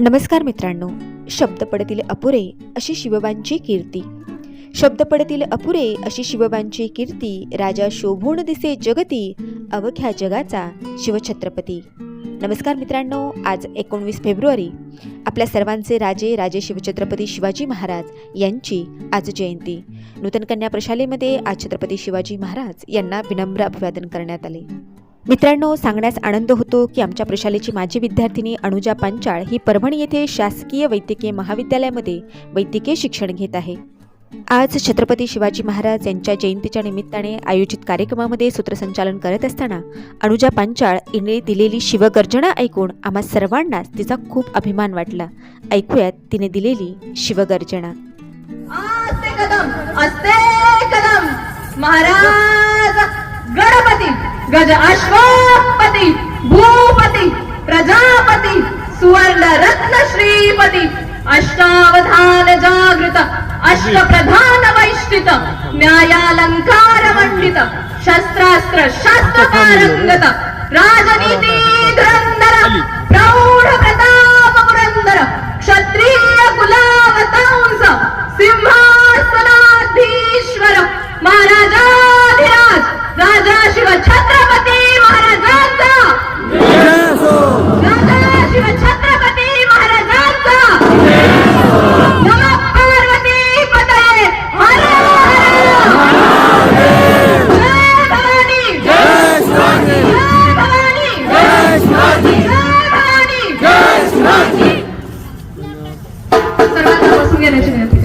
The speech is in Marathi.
नमस्कार मित्रांनो. शब्द पडतील अपुरे अशी शिवबांची कीर्ती. शब्द पडतील अपुरे अशी शिवबांची कीर्ती राजा शोभून दिसे जगती अवघ्या जगाचा शिवछत्रपती. नमस्कार मित्रांनो आज एकोणवीस फेब्रुवारी. आपल्या सर्वांचे राजे राजे शिवछत्रपती शिवाजी महाराज यांची आज जयंती. नूतन कन्या प्रशालेमध्ये आज छत्रपती शिवाजी महाराज यांना विनम्र अभिवादन करण्यात आले. मित्रांनो सांगण्यास आनंद होतो की आमच्या प्रशालेची माजी विद्यार्थिनी अनुजा पांचाळ ही परभणी येथे शासकीय वैद्यकीय महाविद्यालयामध्ये वैद्यकीय शिक्षण घेत आहे. आज छत्रपती शिवाजी महाराज यांच्या जयंतीच्या निमित्ताने आयोजित कार्यक्रमामध्ये सूत्रसंचालन करत असताना अनुजा पांचाळ हिने दिलेली शिवगर्जना ऐकून आम्हा सर्वांनाच तिचा खूप अभिमान वाटला. ऐकूयात तिने दिलेली शिवगर्जना. कदम. महाराज गणपती. गज अश्वपती भूपती प्रजापती सुवर्ण रत्न श्रीपती अष्टावधान जागृत अष्टप्रधान वैष्टित न्यायालंकार मंडित शस्त्रास्त्र शास्त्र पारंगत राजनीती 真的是。